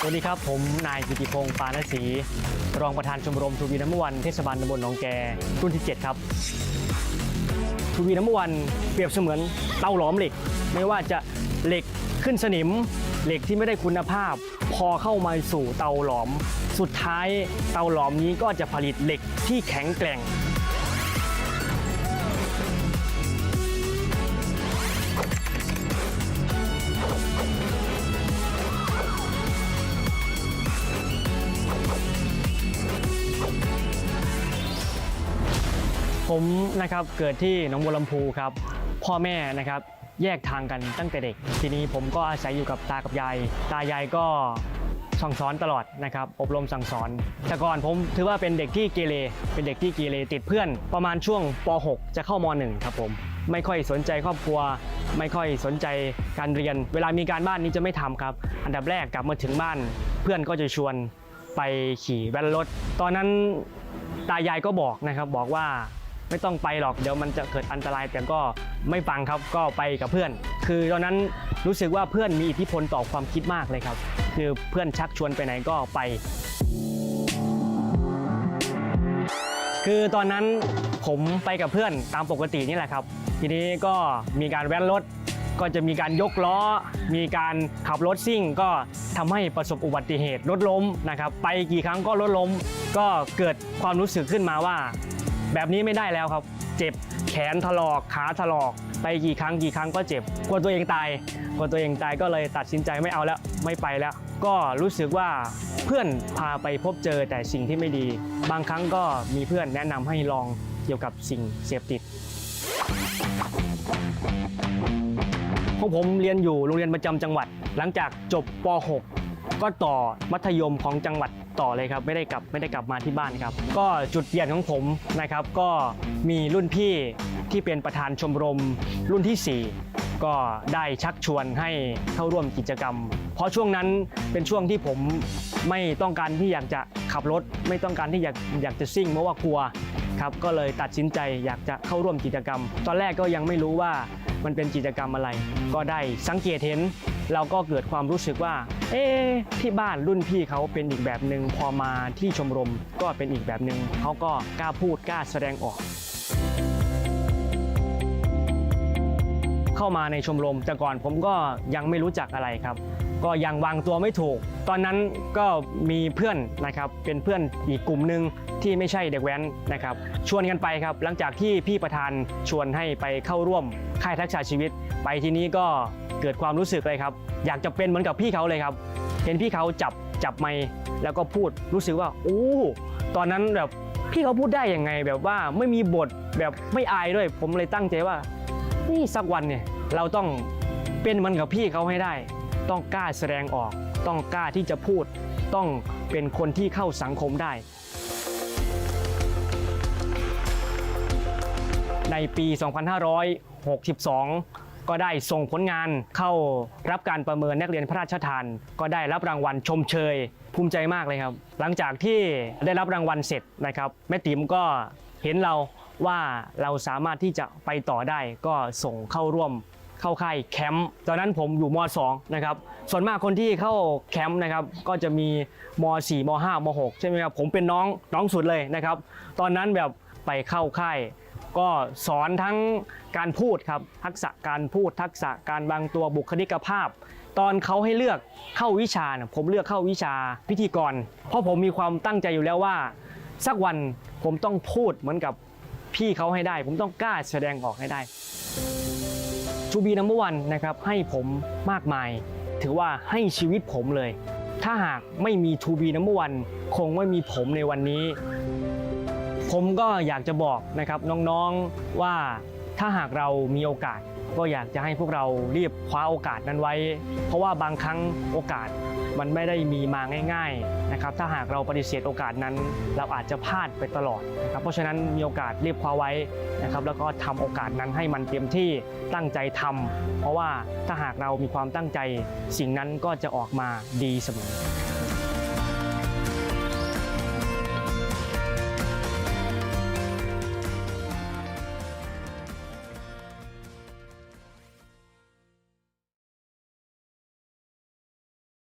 สวัสดีครับ ผมนายกิติพงศ์ปานศรีรองประธานชมรมทูบีน้ำวันเทศบาลตำบลหนองแกรุ่นที่ 7 ครับทูบีน้ำวันเปรียบเสมือนเตาหลอมเหล็ก ไม่ว่าจะเหล็กขึ้นสนิม เหล็กที่ไม่ได้คุณภาพ พอเข้ามาสู่เตาหลอม สุดท้ายเตาหลอมนี้ก็จะผลิตเหล็กที่แข็งแกร่ง ผมนะครับเกิดที่หนองบัวลำพูครับ พ่อแม่นะครับแยกทางกันตั้งแต่เด็ก ทีนี้ผมก็อาศัยอยู่กับตากับยาย ตายายก็สั่งสอนตลอดนะครับ อบรมสั่งสอน แต่ก่อนผมถือว่าเป็นเด็กที่เกเร เป็นเด็กที่เกเรติดเพื่อน ประมาณช่วงป .6 จะเข้าม .1 ครับผม ไม่ค่อยสนใจครอบครัว ไม่ค่อยสนใจการเรียน เวลามีการบ้านนี้จะไม่ทำครับ อันดับแรกกลับมาถึงบ้าน เพื่อนก็จะชวนไปขี่แว้นรถ ตอนนั้นตายายก็บอกนะครับบอกว่า ไม่ต้องไปหรอกเดี๋ยวมันจะเกิดอันตรายแต่ก็ไม่ฟังครับก็ไปกับเพื่อน คือตอนนั้นรู้สึกว่าเพื่อนมีอิทธิพลต่อความคิดมากเลยครับ คือเพื่อนชักชวนไปไหนก็ไป คือตอนนั้นผมไปกับเพื่อนตามปกตินี่แหละครับ ทีนี้ก็มีการแว้นรถก็จะมีการยกล้อ มีการขับรถซิ่ง ก็ทำให้ประสบอุบัติเหตุรถล้มนะครับ ไปกี่ครั้งก็รถล้ม ก็เกิดความรู้สึกขึ้นมาว่า แบบนี้ไม่ได้แล้วครับ เจ็บแขนถลอกขาถลอก ไปกี่ครั้งกี่ครั้งก็เจ็บกลัวตัวเองตายกลัวตัวเองตายก็เลยตัดสินใจไม่เอาแล้วไม่ไปแล้ว ก็รู้สึกว่าเพื่อนพาไปพบเจอแต่สิ่งที่ไม่ดี บางครั้งก็มีเพื่อนแนะนำให้ลองเกี่ยวกับสิ่งเสพติดพวกผมเรียนอยู่โรงเรียนประจำจังหวัด หลังจากจบป .6 ก็ต่อมัธยมของจังหวัด ต่อเลยครับไม่ได้กลับไม่ได้กลับมาที่บ้านครับ ก็จุดเปลี่ยนของผมนะครับ ก็มีรุ่นพี่ที่เป็นประธานชมรมรุ่นที่ 4 ก็ได้ชักชวนให้เข้าร่วมกิจกรรม เพราะช่วงนั้นเป็นช่วงที่ผมไม่ต้องการที่อยากจะขับรถ ไม่ต้องการที่อยากอยากจะซิ่งเพราะว่ากลัวครับก็เลยตัดสินใจอยากจะเข้าร่วมกิจกรรม ตอนแรกก็ยังไม่รู้ว่า มันเป็นกิจกรรมอะไร ก็ได้สังเกตเห็น เราก็เกิดความรู้สึกว่า เอ๊ที่บ้านรุ่นพี่เขาเป็นอีกแบบหนึ่งพอมาที่ชมรมก็เป็นอีกแบบหนึ่งเขาก็กล้าพูดกล้าแสดงออก เข้ามาในชมรมแต่ก่อนผมก็ยังไม่รู้จักอะไรครับ ก็ยังวางตัวไม่ถูก ตอนนั้นก็มีเพื่อนนะครับเป็นเพื่อนอีกกลุ่มหนึ่งที่ไม่ใช่เด็กแว้นนะครับชวนกันไปครับ หลังจากที่พี่ประธานชวนให้ไปเข้าร่วมค่ายทักษะชีวิต ไปทีนี้ก็เกิดความรู้สึกเลยครับ อยากจะเป็นเหมือนกับพี่เขาเลยครับ เห็นพี่เขาจับจับไมค์แล้วก็พูดรู้สึกว่าโอ้ตอนนั้นแบบพี่เขาพูดได้ยังไงแบบว่าไม่มีบทแบบไม่อายด้วย ผมเลยตั้งใจว่า นี่สักวันเนี่ยเราต้องเป็นเหมันกับพี่เขาให้ได้ ต้องกล้าแสดงออก ต้องกล้าที่จะพูด ต้องเป็นคนที่เข้าสังคมได้ ในปี 2562ก็ได้ส่งผลงานเข้ารับการประเมินนักเรียนพระราชทาน ก็ได้รับรางวัลชมเชย ภูมิใจมากเลยครับ หลังจากที่ได้รับรางวัลเสร็จนะครับแม่ติ๋มก็เห็นเราว่าเราสามารถที่จะไปต่อได้ ก็ส่งเข้าร่วม เข้าค่ายแคมป์ตอนนั้นผมอยู่ม .2 นะครับส่วนมากคนที่เข้าแคมป์นะครับก็จะมีม .4 ม .5 ม .6 ใช่ไหมครับผมเป็นน้องน้องสุดเลยนะครับ ตอนนั้นแบบไปเข้าค่ายก็สอนทั้งการพูดครับทักษะการพูดทักษะการวางตัวบุคลิกภาพ ตอนเขาให้เลือกเข้าวิชาเนี่ยผมเลือกเข้าวิชาพิธีกร เพราะผมมีความตั้งใจอยู่แล้วว่า สักวันผมต้องพูดเหมือนกับพี่เขาให้ได้ ผมต้องกล้าแสดงออกให้ได้ ทูบีนัมเบอร์วันนะครับให้ผมมากมาย ถือว่าให้ชีวิตผมเลย ถ้าหากไม่มีทูบีนัมเบอร์วันคงไม่มีผมในวันนี้ ผมก็อยากจะบอกนะครับน้องๆว่าถ้าหากเรามีโอกาส ก็อยากจะให้พวกเรารีบคว้าโอกาสนั้นไว้ เพราะว่าบางครั้งโอกาสมันไม่ได้มีมาง่ายๆนะครับถ้าหากเราปฏิเสธโอกาสนั้น เราอาจจะพลาดไปตลอดนะครับเพราะฉะนั้นมีโอกาสรีบคว้าไว้นะครับแล้วก็ทำโอกาสนั้นให้มันเต็มที่ตั้งใจทำเพราะว่าถ้าหากเรามีความตั้งใจสิ่งนั้นก็จะออกมาดีเสมอ